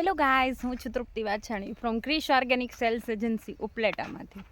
Hello guys હું છું Trupti Vachhani from Krish organic sales agency ઉપલેટામાંથી.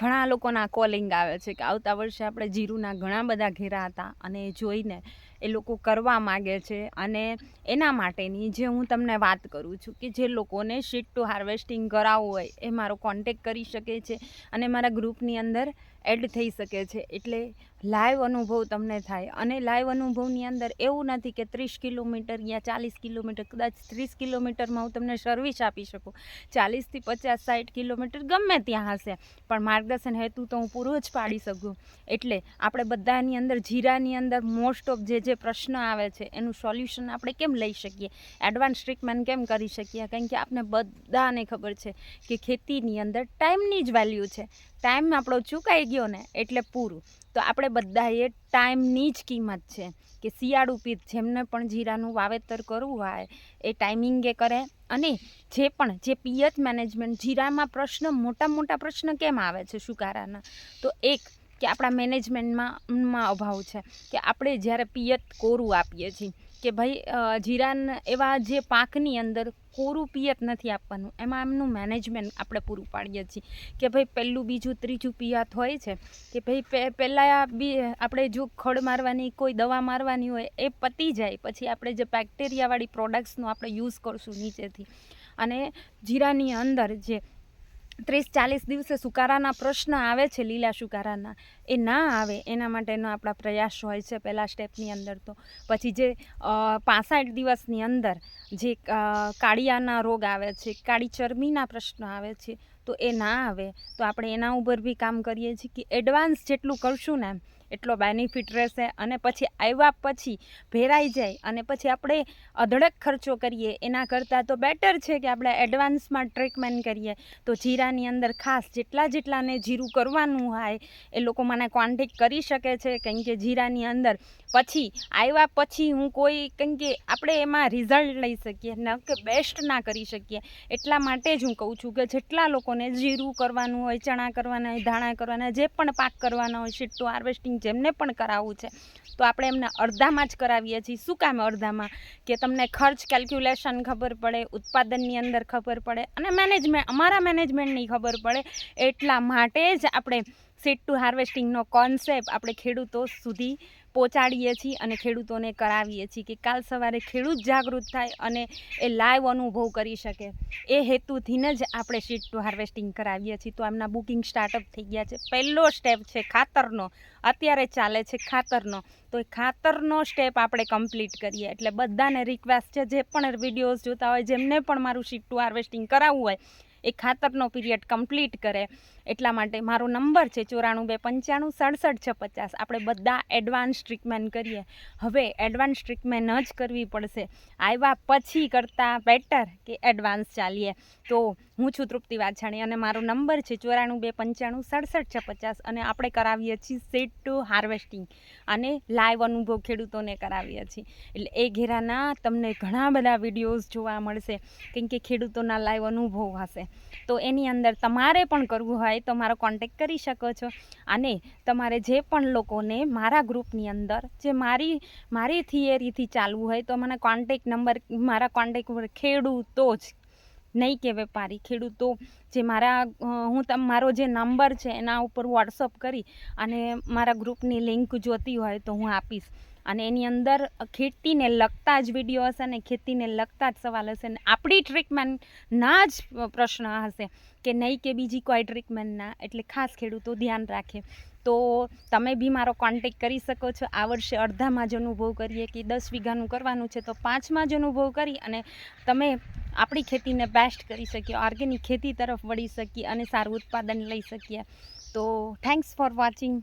ઘણા લોકોના કોલિંગ આવે છે કે આવતા વર્ષે આપણે જીરુના ઘણા બધા ઘેરા હતા અને એ જોઈને એ લોકો કરવા માગે છે અને એના માટેની જે હું તમને વાત કરું છું કે જે લોકોને શીટ ટુ હાર્વેસ્ટિંગ કરાવવું હોય એ મારો કોન્ટેક કરી શકે છે અને મારા ગ્રુપની અંદર એડ થઈ શકે છે. એટલે લાઈવ અનુભવ તમને થાય. અને લાઈવ અનુભવની અંદર એવું નથી કે ત્રીસ કિલોમીટર યા ચાલીસ કિલોમીટર, કદાચ ત્રીસ કિલોમીટરમાં હું તમને સર્વિસ આપી શકું. ચાલીસથી પચાસ સાઠ કિલોમીટર ગમે ત્યાં હશે. પણ માર્ગદર્શન હેતુ તો હું પૂરો જ પાડી શકું. એટલે આપણે બધાની અંદર, જીરાની અંદર મોસ્ટ ઓફ જે જે પ્રશ્ન આવે છે, એનું સોલ્યુશન આપણે કેમ લઈ શકીએ? એડવાન્સ ટ્રીટમેન્ટ કેમ કરી શકીએ? કારણ કે આપણે બધાને ખબર છે કે ખેતીની અંદર ટાઈમની જ વેલ્યુ છે. ટાઈમ આપણો ચૂકાઈ ગયો ને, એટલે પૂરું. તો આપણે બધાએ ટાઈમની જ કિંમત છે કે શિયાળુ પીત જેમને પણ જીરાનું વાવેતર કરવું હોય એ ટાઈમિંગે કરે. અને જે પણ, જે પિયત મેનેજમેન્ટ, જીરામાં પ્રશ્ન, મોટા મોટા પ્રશ્ન કેમ આવે છે સુકારાના? તો એક, કે આપણા મેનેજમેન્ટમાં અભાવ છે કે આપણે જ્યારે પિયત કોરું આપીએ છીએ કે ભાઈ જીરાન એવા જે પાકની અંદર કોરું પિયત નથી આપવાનું, એમાં એમનું મેનેજમેન્ટ આપણે પૂરું પાડીએ છીએ. કે ભાઈ, પહેલું બીજું ત્રીજું પિયત હોય છે, કે ભાઈ પહેલાં બી આપણે જો ખડ મારવાની, કોઈ દવા મારવાની હોય, એ પતી જાય. પછી આપણે જે બેક્ટેરિયાવાળી પ્રોડક્ટ્સનો આપણે યુઝ કરશું નીચેથી. અને જીરાની અંદર જે ત્રીસ ચાલીસ દિવસે સુકારાના પ્રશ્ન આવે છે, લીલા સુકારાના. એ ના આવે, એના માટેનો આપણા પ્રયાસ હોય છે પહેલાં સ્ટેપની અંદર તો. પછી જે પાસઠ દિવસની અંદર જે કાળિયાના રોગ આવે છે, કાળી ચરબીના પ્રશ્નો આવે છે તો એ ના આવે. તો આપણે એના ઉપર બી કામ કરીએ છીએ કે એડવાન્સ જેટલું કરશું ને એટલો બેનિફિટ રહેશે અને પછી આવ્યા પછી ભેરાઈ જાય અને પછી આપણે અધડક ખર્ચો કરીએ. એના કરતાં તો બેટર છે કે આપણે એડવાન્સમાં ટ્રીટમેન્ટ કરીએ. તો જીરાની અંદર ખાસ જેટલા જેટલાને જીરું કરવાનું હોય, એ લોકો મને કોન્ટેક કરી શકે છે કેમ કે જીરાની અંદર પછી આવ્યા પછી હું કોઈ, કેમ કે આપણે એમાં રિઝલ્ટ લઈ શકીએ, ન કે બેસ્ટ ના કરી શકીએ. એટલા માટે જ હું કહું છું કે જેટલા લોકોને જીરું કરવાનું હોય, ચણા કરવાના હોય, ધાણા કરવાના જે પણ પાક કરવાના હોય શીટ ટુ હાર્વેસ્ટિંગ જેમને પણ કરાવવું છે, તો આપણે એમને અડધામાં જ કરાવીએ છીએ. શું કામ અડધામાં? કે તમને ખર્ચ કેલ્ક્યુલેશન ખબર પડે, ઉત્પાદનની અંદર ખબર પડે, અને મેનેજમેન્ટ અમારા મેનેજમેન્ટની ખબર પડે, એટલા માટે જ આપણે સીટ ટુ હાર્વેસ્ટિંગનો કોન્સેપ્ટ આપણે ખેડૂતો સુધી પહોંચાડીએ છીએ અને ખેડૂતોને કરાવીએ છીએ કે કાલ સવારે ખેડૂત જાગૃત થાય અને એ લાઈવ અનુભવ કરી શકે. એ હેતુથીને જ આપણે સીટ ટુ હાર્વેસ્ટિંગ કરાવીએ છીએ. તો એમના બુકિંગ સ્ટાર્ટઅપ થઈ ગયા છે. પહેલો સ્ટેપ છે ખાતરનો. અત્યારે ચાલે છે ખાતરનો. તો એ ખાતરનો સ્ટેપ આપણે કમ્પ્લીટ કરીએ. એટલે બધાને રિક્વેસ્ટ છે, જે પણ વિડીયોઝ જોતા હોય, જેમને પણ મારું સીટ ટુ હાર્વેસ્ટિંગ કરાવવું હોય એ ખાતરનો પીરિયડ કમ્પ્લીટ કરે. એટલા માટે મારો નંબર છે ચોરાણું બે પંચાણું સડસઠ છ પચાસ આપણે બધા એડવાન્સ ટ્રીટમેન્ટ કરીએ. હવે એડવાન્સ ટ્રીટમેન્ટ જ કરવી પડશે. આવ્યા પછી કરતાં બેટર કે એડવાન્સ ચાલીએ. તો હું છું તૃપ્તિ વાછાણી અને મારો નંબર છે ચોરાણું બે પંચાણું સડસઠ છ પચાસ અને આપણે કરાવીએ છીએ સેટ ટુ હાર્વેસ્ટિંગ અને લાઈવ અનુભવ ખેડૂતોને કરાવીએ છીએ. એટલે એ ઘેરાના તમને ઘણા બધા વિડીયોઝ જોવા મળશે. કેમ કે ખેડૂતોના લાઈવ અનુભવ હશે. તો એની અંદર તમારે પણ કરવું હોય તો મારો કોન્ટેક કરી શકો છો. અને તમારે જે પણ લોકોને મારા ગ્રુપની અંદર, જે મારી મારી થિયરીથી ચાલવું હોય તો મને કોન્ટેક નંબર મારા કોન્ટેક ઉપર ખેડૂતો જ, નહીં કે વેપારી, ખેડૂતો જે મારા હું તમ, મારો જે નંબર છે એના ઉપર વોટ્સઅપ કરી અને મારા ગ્રુપની લિંક જોતી હોય તો હું આપીશ. અને એની અંદર ખેતીને લગતા જ વીડિયો હશે ને ખેતીને લગતા જ સવાલ હશે ને આપણી ટ્રીટમેન્ટના જ પ્રશ્ન હશે કે નહીં કે બીજી કોઈ ટ્રીટમેન્ટના એટલે ખાસ ખેડૂતો ધ્યાન રાખે. તો તમે બી મારો કોન્ટેક કરી શકો છો. આ વર્ષે અડધામાં જ અનુભવ કરીએ કે દસ વીઘાનું કરવાનું છે તો પાંચમાં જ અનુભવ કરી અને તમે આપણી ખેતીને બેસ્ટ કરી શકીએ. ઓર્ગેનિક ખેતી તરફ વળી શકીએ અને સારું ઉત્પાદન લઈ શકીએ. તો થેન્ક્સ ફોર વોચિંગ